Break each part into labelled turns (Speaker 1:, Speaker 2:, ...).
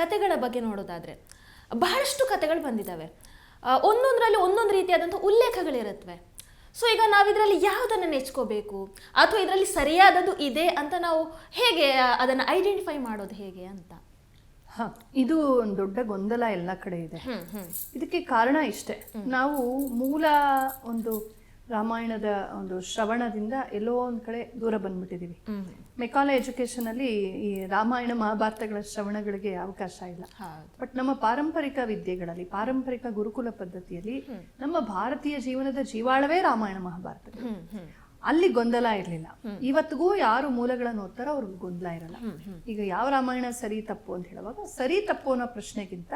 Speaker 1: ಕತೆಗಳ ಬಗ್ಗೆ ನೋಡೋದಾದ್ರೆ ಬಹಳಷ್ಟು ಕತೆಗಳು ಬಂದಿದ್ದಾವೆ. ಒಂದೊಂದರಲ್ಲಿ ಒಂದೊಂದು ರೀತಿಯಾದಂಥ ಉಲ್ಲೇಖಗಳಿರುತ್ತವೆ ಸೊ ಈಗ ನಾವಿದರಲ್ಲಿ ಯಾವುದನ್ನು ನೆಚ್ಕೋಬೇಕು? ಅಥವಾ ಇದರಲ್ಲಿ ಸರಿಯಾದದ್ದು ಇದೆ ಅಂತ ನಾವು ಹೇಗೆ ಅದನ್ನು ಐಡೆಂಟಿಫೈ ಮಾಡೋದು ಹೇಗೆ ಅಂತ?
Speaker 2: ಹ ಇದು ಒಂದು ದೊಡ್ಡ ಗೊಂದಲ ಎಲ್ಲ ಕಡೆ ಇದೆ. ಇದಕ್ಕೆ ಕಾರಣ ಇಷ್ಟೇ. ನಾವು ಮೂಲ ಒಂದು ರಾಮಾಯಣದ ಒಂದು ಶ್ರವಣದಿಂದ ಎಲ್ಲೋ ಒಂದು ಕಡೆ ದೂರ ಬಂದ್ಬಿಟ್ಟಿದೀವಿ. ಮೆಕಾಲ ಎಜುಕೇಶನ್ ಅಲ್ಲಿ ಈ ರಾಮಾಯಣ ಮಹಾಭಾರತಗಳ ಶ್ರವಣಗಳಿಗೆ ಅವಕಾಶ ಇಲ್ಲ. ಬಟ್ ನಮ್ಮ ಪಾರಂಪರಿಕ ವಿದ್ಯೆಗಳಲ್ಲಿ ಪಾರಂಪರಿಕ ಗುರುಕುಲ ಪದ್ಧತಿಯಲ್ಲಿ ನಮ್ಮ ಭಾರತೀಯ ಜೀವನದ ಜೀವಾಳವೇ ರಾಮಾಯಣ ಮಹಾಭಾರತ. ಅಲ್ಲಿ ಗೊಂದಲ ಇರಲಿಲ್ಲ. ಇವತ್ತಿಗೂ ಯಾರು ಮೂಲಗಳನ್ನು ಓದ್ತಾರೋ ಅವ್ರಿಗೆ ಗೊಂದಲ ಇರಲ್ಲ. ಈಗ ಯಾವ ರಾಮಾಯಣ ಸರಿ ತಪ್ಪು ಅಂತ ಹೇಳುವಾಗ ಸರಿ ತಪ್ಪು ಅನ್ನೋ ಪ್ರಶ್ನೆಗಿಂತ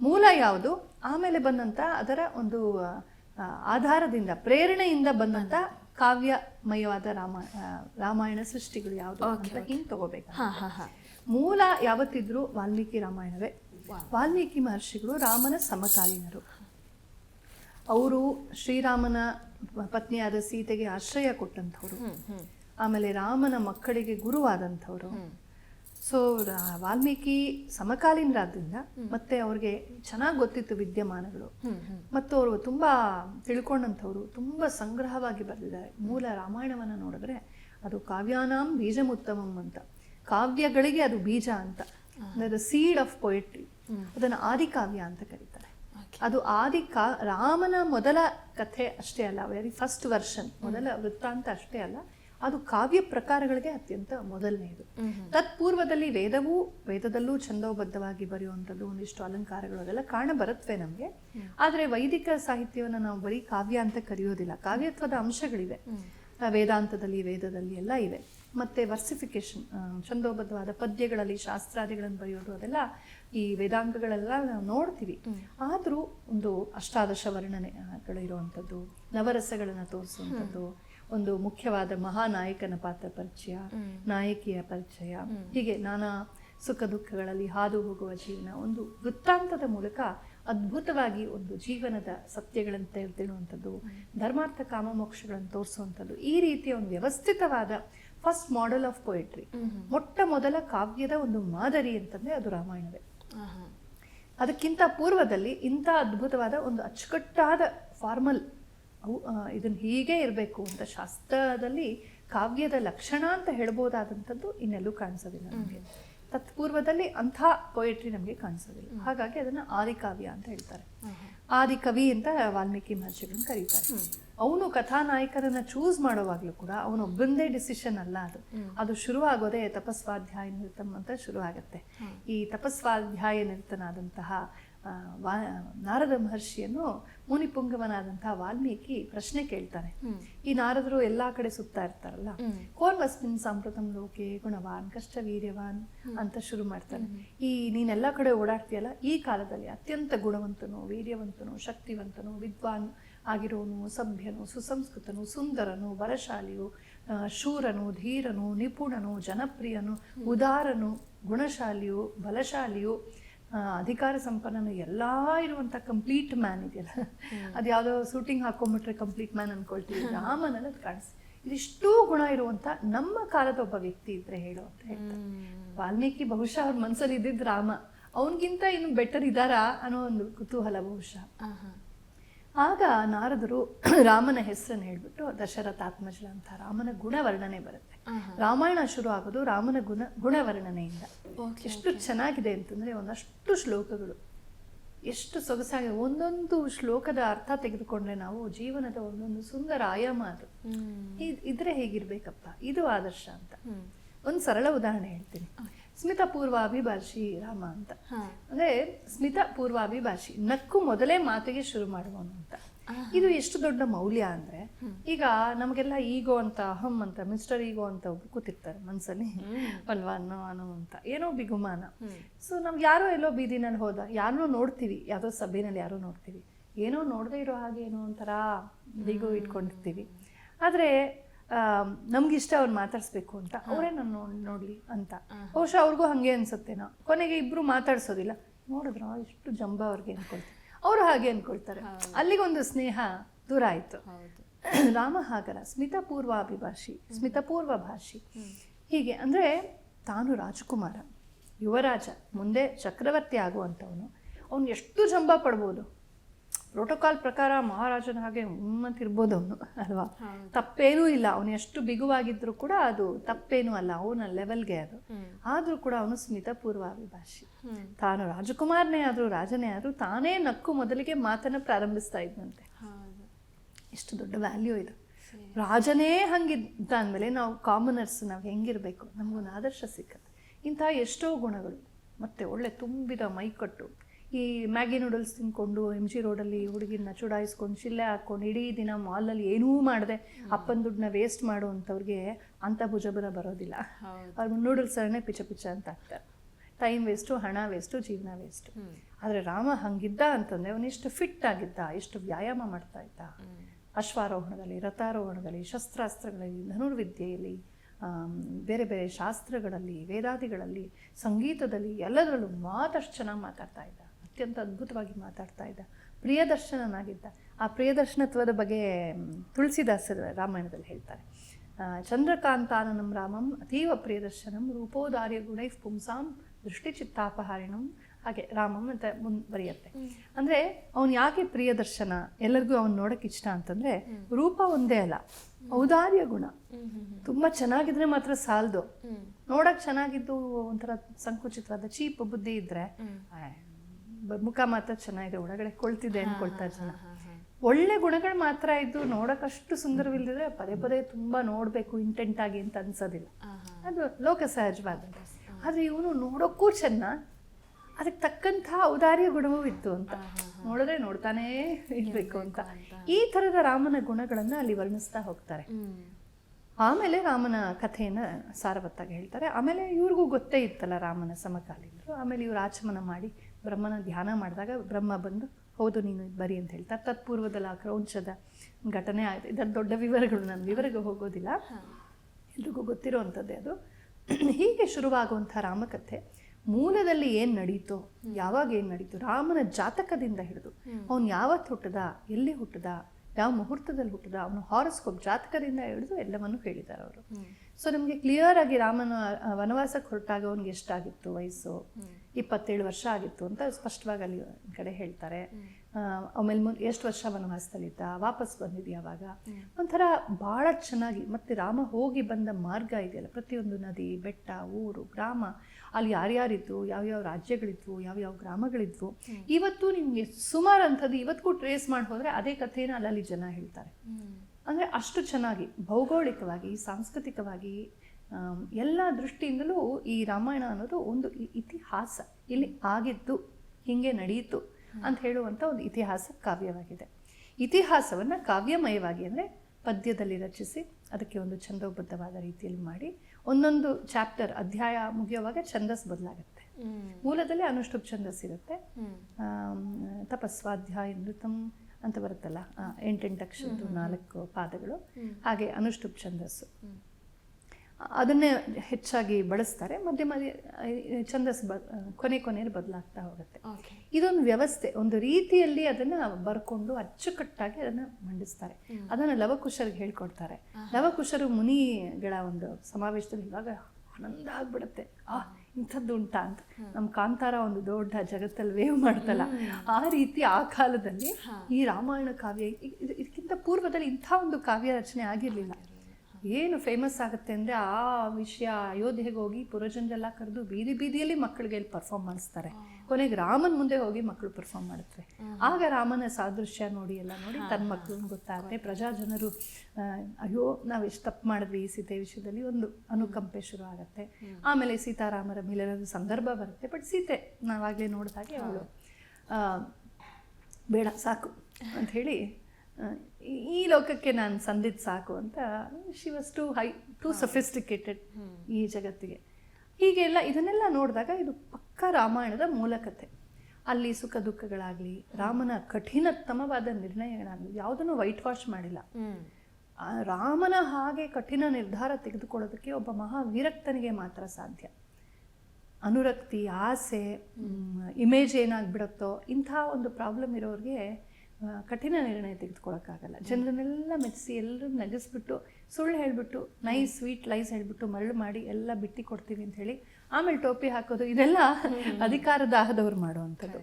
Speaker 2: ಮೂಲ ಯಾವುದು? ಆಮೇಲೆ ಬಂದಂತ ಅದರ ಒಂದು ಆಧಾರದಿಂದ ಪ್ರೇರಣೆಯಿಂದ ಬಂದಂತ ಕಾವ್ಯಮಯವಾದ ರಾಮ ರಾಮಾಯಣ ಸೃಷ್ಟಿಗಳು ಯಾವುದು ಅಂತ ಹಿಂಗ್ ತಗೋಬೇಕು ಮೂಲ ಯಾವತ್ತಿದ್ರು ವಾಲ್ಮೀಕಿ ರಾಮಾಯಣವೇ. ವಾಲ್ಮೀಕಿ ಮಹರ್ಷಿಗಳು ರಾಮನ ಸಮಕಾಲೀನರು. ಅವರು ಶ್ರೀರಾಮನ ಪತ್ನಿಯಾದ ಸೀತೆಗೆ ಆಶ್ರಯ ಕೊಟ್ಟಂಥವ್ರು. ಆಮೇಲೆ ರಾಮನ ಮಕ್ಕಳಿಗೆ ಗುರುವಾದಂಥವ್ರು. ಸೊ ವಾಲ್ಮೀಕಿ ಸಮಕಾಲೀನರಾದ್ರಿಂದ ಮತ್ತೆ ಅವ್ರಿಗೆ ಚೆನ್ನಾಗಿ ಗೊತ್ತಿತ್ತು ವಿದ್ಯಮಾನಗಳು. ಮತ್ತು ಅವರು ತುಂಬಾ ತಿಳ್ಕೊಂಡಂಥವ್ರು ತುಂಬಾ ಸಂಗ್ರಹವಾಗಿ ಬರೆದಿದ್ದಾರೆ. ಮೂಲ ರಾಮಾಯಣವನ್ನ ನೋಡಿದ್ರೆ ಅದು ಕಾವ್ಯಾನಾಂ ಬೀಜಮುತ್ತಮಂ ಅಂತ. ಕಾವ್ಯಗಳಿಗೆ ಅದು ಬೀಜ ಅಂತ. ದ ಸೀಡ್ ಆಫ್ ಪೊಯೆಟ್ರಿ ಅದನ್ನು ಆದಿಕಾವ್ಯ ಅಂತ ಕರೀತಾರೆ. ಅದು ಆದಿ ಕಾ ರಾಮನ ಮೊದಲ ಕಥೆ ಅಷ್ಟೇ ಅಲ್ಲ ವೆರಿ ಫಸ್ಟ್ ವರ್ಷನ್ ಮೊದಲ ವೃತ್ತಾಂತ ಅಷ್ಟೇ ಅಲ್ಲ. ಅದು ಕಾವ್ಯ ಪ್ರಕಾರಗಳಿಗೆ ಅತ್ಯಂತ ಮೊದಲನೆಯದು ತತ್ಪೂರ್ವದಲ್ಲಿ ವೇದವೂ ವೇದದಲ್ಲೂ ಛಂದೋಬದ್ಧವಾಗಿ ಬರೆಯುವಂಥದ್ದು ಒಂದಿಷ್ಟು ಅಲಂಕಾರಗಳು ಅದೆಲ್ಲ ಕಾಣ ಬರುತ್ತವೆ ನಮಗೆ. ಆದರೆ ವೈದಿಕ ಸಾಹಿತ್ಯವನ್ನು ನಾವು ಬರೀ ಕಾವ್ಯ ಅಂತ ಕರೆಯೋದಿಲ್ಲ. ಕಾವ್ಯತ್ವದ ಅಂಶಗಳಿವೆ. ವೇದಾಂತದಲ್ಲಿ ವೇದದಲ್ಲಿ ಎಲ್ಲ ಇವೆ. ಮತ್ತೆ ವರ್ಸಿಫಿಕೇಶನ್ ಛಂದೋಬದ್ಧವಾದ ಪದ್ಯಗಳಲ್ಲಿ ಶಾಸ್ತ್ರಾದಿಗಳನ್ನು ಬರೆಯೋದು ಅದೆಲ್ಲ ಈ ವೇದಾಂಗಗಳೆಲ್ಲ ನಾವು ನೋಡ್ತೀವಿ. ಆದರೂ ಒಂದು ಅಷ್ಟಾದಶ ವರ್ಣನೆಗಳು ಇರುವಂಥದ್ದು ನವರಸಗಳನ್ನು ತೋರಿಸುವಂಥದ್ದು ಒಂದು ಮುಖ್ಯವಾದ ಮಹಾನಾಯಕನ ಪಾತ್ರ ಪರಿಚಯ ನಾಯಕಿಯ ಪರಿಚಯ ಹೀಗೆ ನಾನಾ ಸುಖ ದುಃಖಗಳಲ್ಲಿ ಹಾದು ಹೋಗುವ ಜೀವನ ಒಂದು ವೃತ್ತಾಂತದ ಮೂಲಕ ಅದ್ಭುತವಾಗಿ ಒಂದು ಜೀವನದ ಸತ್ಯಗಳನ್ನು ತೆಳ್- ತಿಳುವಂಥದ್ದು ಧರ್ಮಾರ್ಥ ಕಾಮಮೋಕ್ಷಗಳನ್ನು ತೋರಿಸುವಂಥದ್ದು ಈ ರೀತಿಯ ಒಂದು ವ್ಯವಸ್ಥಿತವಾದ ಫಸ್ಟ್ ಮಾಡೆಲ್ ಆಫ್ ಪೊಯೆಟ್ರಿ ಮೊಟ್ಟ ಮೊದಲ ಕಾವ್ಯದ ಒಂದು ಮಾದರಿ ಅಂತಂದ್ರೆ ಅದು ರಾಮಾಯಣವೇ. ಅದಕ್ಕಿಂತ ಪೂರ್ವದಲ್ಲಿ ಇಂಥ ಅದ್ಭುತವಾದ ಒಂದು ಅಚ್ಚುಕಟ್ಟಾದ ಫಾರ್ಮಲ್ ಇದನ್ನ ಹೀಗೆ ಇರಬೇಕು ಅಂತ ಶಾಸ್ತ್ರದಲ್ಲಿ ಕಾವ್ಯದ ಲಕ್ಷಣ ಅಂತ ಹೇಳ್ಬೋದಾದಂಥದ್ದು ಇನ್ನೆಲ್ಲೂ ಕಾಣಿಸೋದಿಲ್ಲ ನಮಗೆ. ತತ್ಪೂರ್ವದಲ್ಲಿ ಅಂಥ ಪೊಯೆಟ್ರಿ ನಮಗೆ ಕಾಣಿಸೋದಿಲ್ಲ. ಹಾಗಾಗಿ ಅದನ್ನ ಆದಿಕಾವ್ಯ ಅಂತ ಹೇಳ್ತಾರೆ. ಆದಿಕವಿ ಅಂತ ವಾಲ್ಮೀಕಿ ಮಹರ್ಷಿಗಳನ್ನ ಕರೀತಾರೆ. ಅವನು ಕಥಾನಾಯಕರನ್ನ ಚೂಸ್ ಮಾಡೋವಾಗ್ಲೂ ಕೂಡ ಅವನೊಬ್ಬಂದೇ ಡಿಸಿಷನ್ ಅಲ್ಲ ಅದು. ಅದು ಶುರುವಾಗೋದೇ ತಪಸ್ವಾಧ್ಯಾಯ ನಿರತಂ ಅಂತ ಶುರು ಆಗುತ್ತೆ ಈ ತಪಸ್ವಾಧ್ಯಾಯ ನಿರತನಾದಂತಹ ವಾ ನಾರದ ಮಹರ್ಷಿಯನ್ನು ಮುನಿಪುಂಗವನಾದಂತಹ ವಾಲ್ಮೀಕಿ ಪ್ರಶ್ನೆ ಕೇಳ್ತಾನೆ. ಈ ನಾರದರು ಎಲ್ಲಾ ಕಡೆ ಸುತ್ತಾ ಇರ್ತಾರಲ್ಲ ಕೋರ್ವಸ್ಮಿನ್ ಸಾಂಪ್ರತಂ ಲೋಕೆ ಗುಣವಾನ್ ಕಷ್ಟ ವೀರ್ಯವಾನ್ ಅಂತ ಶುರು ಮಾಡ್ತಾನೆ. ಈ ನೀನೆಲ್ಲ ಕಡೆ ಓಡಾಡ್ತೀಯಲ್ಲ ಈ ಕಾಲದಲ್ಲಿ ಅತ್ಯಂತ ಗುಣವಂತನು ವೀರ್ಯವಂತನು ಶಕ್ತಿವಂತನು ವಿದ್ವಾನ್ ಆಗಿರೋನು ಸಭ್ಯನು ಸುಸಂಸ್ಕೃತನು ಸುಂದರನು ಬಲಶಾಲಿಯು ಶೂರನು ಧೀರನು ನಿಪುಣನು ಜನಪ್ರಿಯನು ಉದಾರನು ಗುಣಶಾಲಿಯು ಬಲಶಾಲಿಯು ಅಧಿಕಾರ ಸಂಪನ್ನನು ಎಲ್ಲ ಇರುವಂಥ ಕಂಪ್ಲೀಟ್ ಮ್ಯಾನ್ ಇದೆಯಲ್ಲ. ಅದು ಯಾವುದೋ ಶೂಟಿಂಗ್ ಹಾಕೊಂಬಿಟ್ರೆ ಕಂಪ್ಲೀಟ್ ಮ್ಯಾನ್ ಅನ್ಕೊಳ್ತೀವಿ. ರಾಮನಲ್ಲಿ ಅದು ಕಾಣಿಸ್ ಇದಿಷ್ಟೂ ಗುಣ ಇರುವಂಥ ನಮ್ಮ ಕಾಲದ ಒಬ್ಬ ವ್ಯಕ್ತಿ ಇದ್ರೆ ಹೇಳು ಅಂತ ಹೇಳ್ತಾರೆ. ವಾಲ್ಮೀಕಿ ಬಹುಶಃ ಅವ್ರ ಮನಸ್ಸಲ್ಲಿ ಇದ್ದಿದ್ದು ರಾಮ. ಅವನಿಗಿಂತ ಇನ್ನು ಬೆಟರ್ ಇದ್ದಾರಾ ಅನ್ನೋ ಒಂದು ಕುತೂಹಲ ಬಹುಶಃ. ಆಗ ನಾರದರು ರಾಮನ ಹೆಸರನ್ನು ಹೇಳ್ಬಿಟ್ಟು ದಶರಥಾತ್ಮಜ ಅಂತ ರಾಮನ ಗುಣವರ್ಣನೆ ಬರುತ್ತೆ. ರಾಮಾಯಣ ಶುರು ಆಗೋದು ರಾಮನ ಗುಣ ಗುಣವರ್ಣನೆಯಿಂದ. ಎಷ್ಟು ಚೆನ್ನಾಗಿದೆ ಅಂತಂದ್ರೆ ಒಂದಷ್ಟು ಶ್ಲೋಕಗಳು. ಎಷ್ಟು ಸೊಗಸಾಗಿ ಒಂದೊಂದು ಶ್ಲೋಕದ ಅರ್ಥ ತೆಗೆದುಕೊಂಡ್ರೆ ನಾವು ಜೀವನದ ಒಂದೊಂದು ಸುಂದರ ಆಯಾಮ ಅದು. ಇದ್- ಇದ್ರೆ ಹೇಗಿರ್ಬೇಕಪ್ಪ? ಇದು ಆದರ್ಶ ಅಂತ. ಒಂದು ಸರಳ ಉದಾಹರಣೆ ಹೇಳ್ತೀನಿ. ಸ್ಮಿತ ಪೂರ್ವಾಭಿಭಾಷಿ ರಾಮ ಅಂತ. ಅಂದ್ರೆ ಸ್ಮಿತ ಪೂರ್ವಾಭಿಭಾಷಿ ನಕ್ಕು ಮೊದಲೇ ಮಾತಿಗೆ ಶುರು ಮಾಡುವನು ಅಂತ. ಇದು ಎಷ್ಟು ದೊಡ್ಡ ಮೌಲ್ಯ ಅಂದ್ರೆ ಈಗ ನಮಗೆಲ್ಲ ಈಗೋ ಅಂತ ಅಹಂ ಅಂತ ಮಿಸ್ಟರ್ ಈಗೋ ಅಂತ ಒಬ್ರು ಕೂತಿರ್ತಾರೆ ಮನ್ಸಲ್ಲಿ. ಅಲ್ವಾ ಅನ್ನೋ ಅನ್ನೋ ಅಂತ. ಏನೋ ಬಿಗುಮಾನ. ಸೊ ನಮ್ಗೆ ಯಾರೋ ಎಲ್ಲೋ ಬೀದಿನಲ್ಲಿ ಹೋದ ಯಾರನ್ನೋ ನೋಡ್ತೀವಿ ಯಾವುದೋ ಸಭೆನಲ್ಲಿ ಯಾರೋ ನೋಡ್ತೀವಿ. ಏನೋ ನೋಡದೇ ಇರೋ ಹಾಗೆ ಏನೋ ಒಂಥರ ಬಿಗು ಇಟ್ಕೊಂಡಿರ್ತೀವಿ. ಆದ್ರೆ ನಮ್ಗೆ ಇಷ್ಟ ಅವ್ರು ಮಾತಾಡ್ಸ್ಬೇಕು ಅಂತ. ಅವರೇ ನಾನು ನೋಡಲಿ ನೋಡ್ಲಿ ಅಂತ ಬಹುಶಃ ಅವ್ರಿಗೂ ಹಾಗೆ ಅನ್ಸುತ್ತೇನೋ ಕೊನೆಗೆ ಇಬ್ಬರು ಮಾತಾಡ್ಸೋದಿಲ್ಲ. ನೋಡಿದ್ರ ಇಷ್ಟು ಜಂಬ ಅವ್ರಿಗೆ ಅನ್ಕೊಳ್ತಾರೆ. ಅವರು ಹಾಗೆ ಅನ್ಕೊಳ್ತಾರೆ. ಅಲ್ಲಿಗೊಂದು ಸ್ನೇಹ ದೂರ ಆಯಿತು. ರಾಮ ಹಾಗರ ಸ್ಮಿತ ಪೂರ್ವಾಭಿಭಾಷಿ ಸ್ಮಿತ ಪೂರ್ವ ಭಾಷಿ ಹೀಗೆ ಅಂದ್ರೆ ತಾನು ರಾಜಕುಮಾರ ಯುವರಾಜ ಮುಂದೆ ಚಕ್ರವರ್ತಿ ಆಗುವಂಥವನು. ಅವನು ಎಷ್ಟು ಜಂಬ ಪಡ್ಬೋದು? ಪ್ರೋಟೋಕಾಲ್ ಪ್ರಕಾರ ಮಹಾರಾಜನ ಹಾಗೆ ಇರ್ಬೋದು ಅವನು ಅಲ್ವಾ? ತಪ್ಪೇನೂ ಇಲ್ಲ. ಅವನು ಎಷ್ಟು ಬಿಗುವಾಗಿದ್ರೂ ಕೂಡ ಅದು ತಪ್ಪೇನೂ ಅಲ್ಲ. ಅವನ ಲೆವೆಲ್ಗೆ ಅದು. ಆದರೂ ಕೂಡ ಅವನು ಸ್ಮಿತಪೂರ್ವ ಅಭಿಭಾಷಿ ತಾನು ರಾಜಕುಮಾರನೇ ಆದರೂ ರಾಜನೇ ಆದರೂ ತಾನೇ ನಕ್ಕು ಮೊದಲಿಗೆ ಮಾತನ್ನು ಪ್ರಾರಂಭಿಸ್ತಾ ಇದ್ದಂತೆ ಎಷ್ಟು ದೊಡ್ಡ ವ್ಯಾಲ್ಯೂ ಇದು. ರಾಜನೇ ಹಂಗಿದ್ದ ಅಂದಮೇಲೆ ನಾವು ಕಾಮನರ್ಸ್ ನಾವು ಹೆಂಗಿರಬೇಕು? ನಮಗೊಂದು ಆದರ್ಶ ಸಿಕ್ಕತ್ತೆ. ಇಂತಹ ಎಷ್ಟೋ ಗುಣಗಳು. ಮತ್ತೆ ಒಳ್ಳೆ ತುಂಬಿದ ಮೈಕಟ್ಟು ಈ ಮ್ಯಾಗಿ ನೂಡಲ್ಸ್ ತಿನ್ಕೊಂಡು ಎಂ ಜಿ ರೋಡಲ್ಲಿ ಹುಡುಗಿನ ಚುಡಾಯಿಸ್ಕೊಂಡು ಶಿಲ್ಲೆ ಹಾಕ್ಕೊಂಡು ಇಡೀ ದಿನ ಮಾಲಲ್ಲಿ ಏನೂ ಮಾಡದೆ. ಅಪ್ಪನ ದುಡ್ಡನ್ನ ವೇಸ್ಟ್ ಮಾಡುವಂಥವ್ರಿಗೆ ಅಂಥ ಭುಜಬರ ಬರೋದಿಲ್ಲ. ಅವ್ರ ನೂಡಲ್ಸ್ ಅನ್ನೇ ಪಿಚ ಪಿಚ ಅಂತ. ಆಗ್ತಾರೆ ಟೈಮ್ ವೇಸ್ಟು ಹಣ ವೇಸ್ಟು ಜೀವನ ವೇಸ್ಟು ಆದರೆ ರಾಮ ಹಂಗಿದ್ದ ಅಂತಂದರೆ ಅವನಿಷ್ಟು ಫಿಟ್ ಆಗಿದ್ದ ಎಷ್ಟು ವ್ಯಾಯಾಮ ಮಾಡ್ತಾ ಇದ್ದ. ಅಶ್ವಾರೋಹಣದಲ್ಲಿ ರಥಾರೋಹಣದಲ್ಲಿ ಶಸ್ತ್ರಾಸ್ತ್ರಗಳಲ್ಲಿ ಧನುರ್ವಿದ್ಯೆಯಲ್ಲಿ ಬೇರೆ ಬೇರೆ ಶಾಸ್ತ್ರಗಳಲ್ಲಿ ವೇದಾದಿಗಳಲ್ಲಿ ಸಂಗೀತದಲ್ಲಿ ಎಲ್ಲದರಲ್ಲೂ ಮಾತಷ್ಟು ಚೆನ್ನಾಗಿ ಮಾತಾಡ್ತಾ ಇದ್ದ. ಅತ್ಯಂತ ಅದ್ಭುತವಾಗಿ ಮಾತಾಡ್ತಾ ಇದ್ದ. ಪ್ರಿಯದರ್ಶನನಾಗಿದ್ದ. ಆ ಪ್ರಿಯದರ್ಶನತ್ವದ ಬಗ್ಗೆ ತುಳಸಿದಾಸರ ರಾಮಾಯಣದಲ್ಲಿ ಹೇಳ್ತಾರೆ. ಆ, ಚಂದ್ರಕಾಂತಾನನಂ ರಾಮಂ ಅತೀವ ಪ್ರಿಯದರ್ಶನಂ ರೂಪೋದಾರ್ಯ ಗುಣೈ ಪುಂಸಾಂ ದೃಷ್ಟಿಚಿತ್ತಾಪಹಾರಿಣಂ. ಹಾಗೆ ರಾಮಂ ಅಂತ ಮುಂದುವರಿಯತ್ತೆ ಅಂದ್ರೆ ಅವನು ಯಾಕೆ ಪ್ರಿಯದರ್ಶನ? ಎಲ್ಲರಿಗೂ ಅವ್ನು ನೋಡಕ್ ಇಷ್ಟ ಅಂತಂದ್ರೆ ರೂಪ ಒಂದೇ ಅಲ್ಲ ಔದಾರ್ಯ ಗುಣ. ತುಂಬಾ ಚೆನ್ನಾಗಿದ್ರೆ ಮಾತ್ರ ಸಾಲದು. ನೋಡಕ್ ಚೆನ್ನಾಗಿದ್ದು ಒಂಥರ ಸಂಕುಚಿತವಾದ ಚೀಪ್ ಬುದ್ಧಿ ಇದ್ರೆ ಮುಖ ಮಾತ್ರ ಚೆನ್ನಾಗಿದೆ ಒಳಗಡೆ ಕೊಳ್ತಿದೆ ಅನ್ಕೊಳ್ತಾರೆ ಜನ ಒಳ್ಳೆ ಗುಣಗಳು ಮಾತ್ರ ಇದ್ದು ನೋಡೋಕ್ಕಷ್ಟು ಸುಂದರವಿಲ್ಲದಿದ್ರೆ ಪದೇ ಪದೇ ತುಂಬಾ ನೋಡಬೇಕು ಇಂಟೆಂಟ್ ಆಗಿ ಅಂತ ಅನ್ಸೋದಿಲ್ಲ. ಅದು ಲೋಕ ಸಹಜವಾದ ಆದ್ರೆ ಇವನು ನೋಡೋಕ್ಕೂ ಚೆನ್ನ ಅದಕ್ಕೆ ತಕ್ಕಂತಹ ಔದಾರ್ಯ ಗುಣವೂ ಇತ್ತು ಅಂತ. ನೋಡಿದ್ರೆ ನೋಡ್ತಾನೇ ಇರಬೇಕು ಅಂತ. ಈ ಥರದ ರಾಮನ ಗುಣಗಳನ್ನ ಅಲ್ಲಿ ವರ್ಣಿಸ್ತಾ ಹೋಗ್ತಾರೆ. ಆಮೇಲೆ ರಾಮನ ಕಥೆಯನ್ನು ಸಾರವತ್ತಾಗಿ ಹೇಳ್ತಾರೆ. ಆಮೇಲೆ ಇವ್ರಿಗೂ ಗೊತ್ತೇ ಇತ್ತಲ್ಲ ರಾಮನ ಸಮಕಾಲೀನರು. ಆಮೇಲೆ ಇವರು ಆಚಮನ ಮಾಡಿ ಬ್ರಹ್ಮನ ಧ್ಯಾನ ಮಾಡಿದಾಗ ಬ್ರಹ್ಮ ಬಂದು ಹೌದು ನೀನು ಬರಿ ಅಂತ ಹೇಳ್ತಾರೆ. ತತ್ಪೂರ್ವದಲ್ಲಿ ಆ ಕ್ರೌಂಚದ ಘಟನೆ ಆಯಿತು. ಇದರ ದೊಡ್ಡ ವಿವರಗಳು ನಾನು ವಿವರಗೆ ಹೋಗೋದಿಲ್ಲ. ಎಲ್ರಿಗೂ ಗೊತ್ತಿರೋವಂಥದ್ದೇ ಅದು. ಹೀಗೆ ಶುರುವಾಗುವಂಥ ರಾಮಕಥೆ ಮೂಲದಲ್ಲಿ ಏನು ನಡೀತೋ ಯಾವಾಗ ಏನು ನಡೀತು ರಾಮನ ಜಾತಕದಿಂದ ಹಿಡಿದು ಅವನು ಯಾವತ್ತು ಹುಟ್ಟದ ಎಲ್ಲಿ ಹುಟ್ಟದ ಯಾವ ಮುಹೂರ್ತದಲ್ಲಿ ಹುಟ್ಟಿದ ಅವನು ಹಾರಸ್ಕೋಪ್ ಜಾತಕದಿಂದ ಹಿಡಿದು ಎಲ್ಲವನ್ನು ಹೇಳಿದ್ದಾರೆ ಅವರು. ಸೊ ನಮಗೆ ಕ್ಲಿಯರ್ ಆಗಿ ರಾಮನ ವನವಾಸಕ್ಕೆ ಹೊರಟಾಗ ಅವನಿಗೆ ಎಷ್ಟಾಗಿತ್ತು ವಯಸ್ಸು? ಇಪ್ಪತ್ತೇಳು ವರ್ಷ ಆಗಿತ್ತು ಅಂತ ಸ್ಪಷ್ಟವಾಗಿ ಅಲ್ಲಿ ಒಂದ್ ಕಡೆ ಹೇಳ್ತಾರೆ. ಆಮೇಲೆ ಮುನ್ ಎಷ್ಟು ವರ್ಷ ವನವಾಸದಲ್ಲಿದ್ದ ವಾಪಸ್ ಬಂದಿದ್ದು ಯಾವಾಗ ಒಂಥರ ಭಾಳ ಚೆನ್ನಾಗಿ ಮತ್ತು ರಾಮ ಹೋಗಿ ಬಂದ ಮಾರ್ಗ ಇದೆಯಲ್ಲ ಪ್ರತಿಯೊಂದು ನದಿ ಬೆಟ್ಟ ಊರು ಗ್ರಾಮ ಅಲ್ಲಿ ಯಾರ್ಯಾರಿದ್ವು ಯಾವ್ಯಾವ ರಾಜ್ಯಗಳಿದ್ವು ಯಾವ್ಯಾವ ಗ್ರಾಮಗಳಿದ್ವು. ಇವತ್ತು ನಿಮಗೆ ಸುಮಾರು ಅಂಥದ್ದು ಇವತ್ತಿಗೂ ಟ್ರೇಸ್ ಮಾಡಿ ಹೋದರೆ ಅದೇ ಕಥೆನ ಅಲ್ಲಲ್ಲಿ ಜನ ಹೇಳ್ತಾರೆ. ಅಂದರೆ ಅಷ್ಟು ಚೆನ್ನಾಗಿ ಭೌಗೋಳಿಕವಾಗಿ ಸಾಂಸ್ಕೃತಿಕವಾಗಿ ಎಲ್ಲ ದೃಷ್ಟಿಯಿಂದಲೂ ಈ ರಾಮಾಯಣ ಅನ್ನೋದು ಒಂದು ಇತಿಹಾಸ. ಇಲ್ಲಿ ಆಗಿದ್ದು ಹೀಗೆ ನಡೆಯಿತು ಅಂತ ಹೇಳುವಂಥ ಒಂದು ಇತಿಹಾಸ ಕಾವ್ಯವಾಗಿದೆ. ಇತಿಹಾಸವನ್ನು ಕಾವ್ಯಮಯವಾಗಿ ಅಂದರೆ ಪದ್ಯದಲ್ಲಿ ರಚಿಸಿ ಅದಕ್ಕೆ ಒಂದು ಛಂದೋಬದ್ಧವಾದ ರೀತಿಯಲ್ಲಿ ಮಾಡಿ ಒಂದೊಂದು ಚಾಪ್ಟರ್ ಅಧ್ಯಾಯ ಮುಗಿಯುವಾಗ ಛಂದಸ್ ಬದಲಾಗುತ್ತೆ. ಮೂಲದಲ್ಲಿ ಅನುಷ್ಠುಪ್ ಛಂದಸ್ ಇರುತ್ತೆ. ತಪಸ್ವಾಧ್ಯಾಯ ನೃತಂ ಅಂತ ಬರುತ್ತಲ್ಲ ಎಂಟೆಂಟು ಅಕ್ಷರದ್ದು ನಾಲ್ಕು ಪಾದಗಳು. ಹಾಗೆ ಅನುಷ್ಠುಪ್ ಛಂದಸ್ಸು. ಅದನ್ನೇ ಹೆಚ್ಚಾಗಿ ಬಳಸ್ತಾರೆ. ಮಧ್ಯೆ ಮಧ್ಯೆ ಛಂದಸ್ ಬ ಕೊನೆ ಕೊನೆಯಲ್ಲಿ ಬದಲಾಗ್ತಾ ಹೋಗುತ್ತೆ. ಇದೊಂದು ವ್ಯವಸ್ಥೆ ಒಂದು ರೀತಿಯಲ್ಲಿ ಅದನ್ನ ಬರ್ಕೊಂಡು ಅಚ್ಚುಕಟ್ಟಾಗಿ ಅದನ್ನ ಮಂಡಿಸ್ತಾರೆ. ಅದನ್ನ ಲವಕುಶರಿಗೆ ಹೇಳ್ಕೊಡ್ತಾರೆ. ಲವಕುಶರು ಮುನಿಗಳ ಒಂದು ಸಮಾವೇಶದಲ್ಲಿ ಇವಾಗ ಆನಂದ ಆಗ್ಬಿಡುತ್ತೆ. ಆ ಇಂಥದ್ದು ಉಂಟಾ ಅಂತ. ನಮ್ಮ ಕಾಂತಾರ ಒಂದು ದೊಡ್ಡ ಜಗತ್ತಲ್ಲಿ ವೇವ್ ಮಾಡ್ತಲ್ಲ. ಆ ರೀತಿ ಆ ಕಾಲದಲ್ಲಿ ಈ ರಾಮಾಯಣ ಕಾವ್ಯ ಇದಕ್ಕಿಂತ ಪೂರ್ವದಲ್ಲಿ ಇಂಥ ಒಂದು ಕಾವ್ಯ ರಚನೆ ಆಗಿರಲಿಲ್ಲ. ಏನು ಫೇಮಸ್ ಆಗುತ್ತೆ ಅಂದರೆ ಆ ವಿಷಯ ಅಯೋಧ್ಯೆಗೆ ಹೋಗಿ ಪುರಜನರೆಲ್ಲ ಕರೆದು ಬೀದಿ ಬೀದಿಯಲ್ಲಿ ಮಕ್ಕಳಿಗೆ ಇಲ್ಲಿ ಪರ್ಫಾರ್ಮ್ ಮಾಡಿಸ್ತಾರೆ. ಕೊನೆಗೆ ರಾಮನ ಮುಂದೆ ಹೋಗಿ ಮಕ್ಕಳು ಪರ್ಫಾರ್ಮ್ ಮಾಡುತ್ತವೆ ಆಗ ರಾಮನ ಸಾದೃಶ್ಯ ನೋಡಿ ಎಲ್ಲ ನೋಡಿ ತನ್ನ ಮಕ್ಕಳು ಗೊತ್ತಾಗುತ್ತೆ. ಪ್ರಜಾ ಜನರು ಅಯ್ಯೋ ನಾವು ಎಷ್ಟು ತಪ್ಪು ಮಾಡಿದ್ವಿ ಈ ಸೀತೆ ವಿಷಯದಲ್ಲಿ ಒಂದು ಅನುಕಂಪೆ ಶುರು ಆಗುತ್ತೆ. ಆಮೇಲೆ ಸೀತಾರಾಮರ ಮಿಲನದ ಸಂದರ್ಭ ಬರುತ್ತೆ ಬಟ್ ಸೀತೆ ನಾವಾಗಲೇ ನೋಡಿದಾಗೆ ಅವಳು ಬೇಡ ಸಾಕು ಅಂತ ಹೇಳಿ ಈ- ಲೋಕಕ್ಕೆ ನಾನು ಸಂದಿದ್ದು ಸಾಕು ಅಂತ she was too high. Too sophisticated ಈ ಜಗತ್ತಿಗೆ. ಹೀಗೆಲ್ಲ ಇದನ್ನೆಲ್ಲ ನೋಡಿದಾಗ ಇದು ಪಕ್ಕ ರಾಮಾಯಣದ ಮೂಲಕತೆ ಅಲ್ಲಿ ಸುಖ ದುಃಖಗಳಾಗಲಿ ರಾಮನ ಕಠಿಣತಮವಾದ ನಿರ್ಣಯಗಳಾಗಲಿ ಯಾವುದನ್ನು ವೈಟ್ ವಾಶ್ ಮಾಡಿಲ್ಲ. ರಾಮನ ಹಾಗೆ ಕಠಿಣ ನಿರ್ಧಾರ ತೆಗೆದುಕೊಳ್ಳೋದಕ್ಕೆ ಒಬ್ಬ ಮಹಾವೀರಕ್ತನಿಗೆ ಮಾತ್ರ ಸಾಧ್ಯ. ಅನುರಕ್ತಿ ಆಸೆ ಇಮೇಜ್ ಏನಾಗ್ಬಿಡುತ್ತೋ ಇಂಥ ಒಂದು ಪ್ರಾಬ್ಲಮ್ ಇರೋರಿಗೆ ಕಠಿಣ ನಿರ್ಣಯ ತೆಗೆದುಕೊಳ್ಳೋಕ್ಕಾಗಲ್ಲ. ಜನರನ್ನೆಲ್ಲ ಮೆಚ್ಚಿಸಿ ಎಲ್ಲರೂ ನಗಿಸ್ಬಿಟ್ಟು ಸುಳ್ಳು ಹೇಳಿಬಿಟ್ಟು ನೈಸ್ ಸ್ವೀಟ್ ಲೈಸ್ ಹೇಳಿಬಿಟ್ಟು ಮರಳು ಮಾಡಿ ಎಲ್ಲ ಬಿಟ್ಟು ಕೊಡ್ತೀವಿ ಅಂತ ಹೇಳಿ ಆಮೇಲೆ ಟೋಪಿ ಹಾಕೋದು ಇದೆಲ್ಲ ಅಧಿಕಾರ ದಾಹದವ್ರು ಮಾಡುವಂಥದ್ದು.